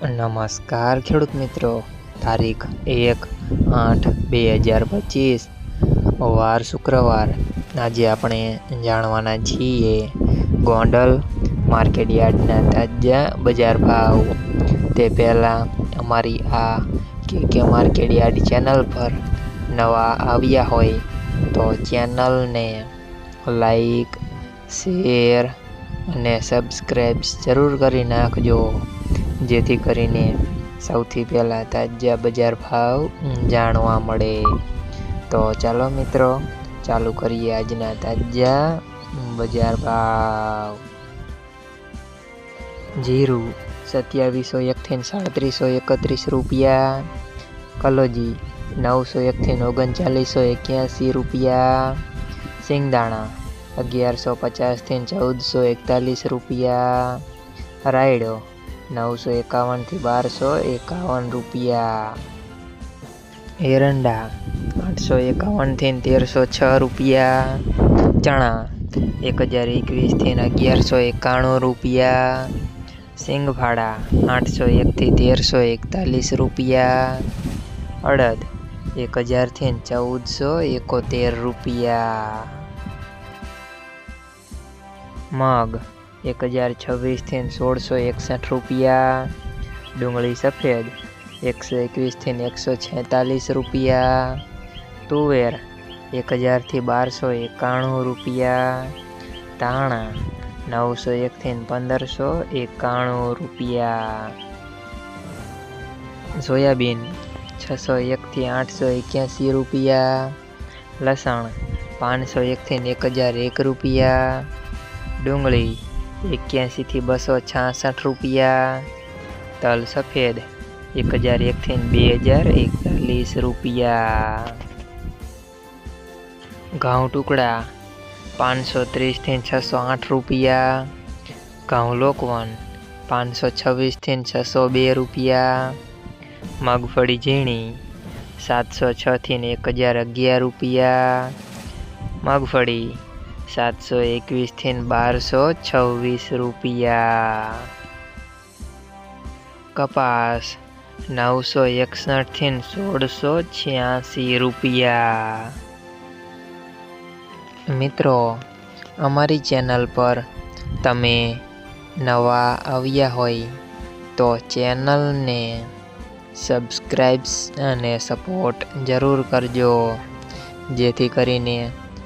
નમસ્કાર ખેડૂત મિત્રો. તારીખ એક આઠ બે હજાર પચીસ. વાર શુક્રવાર. આજે આપણે જાણવાના છીએ ગોંડલ માર્કેટ યાર્ડના તાજા બજાર ભાવ. તે પહેલાં અમારી આ કે કે માર્કેટ યાર્ડ ચેનલ પર નવા આવ્યા હોય તો ચેનલને લાઈક, શેર અને સબસ્ક્રાઈબ જરૂર કરી નાખજો. જેથી કરીને સૌથી પહેલાં તાજા બજાર ભાવ જાણવા મળે. તો ચાલો મિત્રો, ચાલુ કરીએ આજના તાજા બજાર ભાવ. જીરું સત્યાવીસો એકથી સાડત્રીસો એકત્રીસ રૂપિયા. કલોજી નવસો એકથી ઓગણચાલીસો એક્યાસી રૂપિયા. સિંગદાણા અગિયારસો પચાસથી ચૌદસો એકતાલીસ રૂપિયા. રાયડો નવસો એકાવનથી બારસો એકાવન રૂપિયા. એરંડા આઠસો એકાવનથી તેરસો છ રૂપિયા. ચણા એક હજાર એકવીસથી અગિયારસો એકાણું રૂપિયા. સિંગભાડા આઠસો એકથી તેરસો એકતાલીસ રૂપિયા. અડદ એક હજારથી ચૌદસો એકોતેર રૂપિયા. મગ એક હજાર છવ્વીસથી સોળસો એકસઠ રૂપિયા. ડુંગળી સફેદ, એકસો એકવીસથી એકસો છેતાલીસ રૂપિયા. તુવેર, એક હજારથી બારસો એકાણું રૂપિયા. ધાણા, નવસો એકથી પંદરસો એકાણું રૂપિયા. સોયાબીન, છસો એકથી આઠસો એક્યાસી રૂપિયા. લસણ, પાંચસો એકથી એક હજાર એક રૂપિયા. ડુંગળી એક્યાસીથી બસો છાસઠ રૂપિયા. તલ સફેદ, એક હજાર એકથી બે હજાર એકતાલીસ રૂપિયા. ઘઉં ટુકડા, પાંચસો ત્રીસથી છસો આઠ રૂપિયા. ઘઉં લોકવન, પાંચસો છવ્વીસથી છસો બે રૂપિયા. મગફળી ઝીણી, સાતસો છથી એક હજાર અગિયાર રૂપિયા. મગફળી સાતસો એકવીસથી બારસો છવ્વીસ રૂપિયા. કપાસ નવસો એકસઠથી સોળસો છ્યાસી રૂપિયા. મિત્રો, અમારી ચેનલ પર તમે નવા આવ્યા હોય તો ચેનલને સબસ્ક્રાઈબ્સ અને સપોર્ટ જરૂર કરજો. જેથી કરીને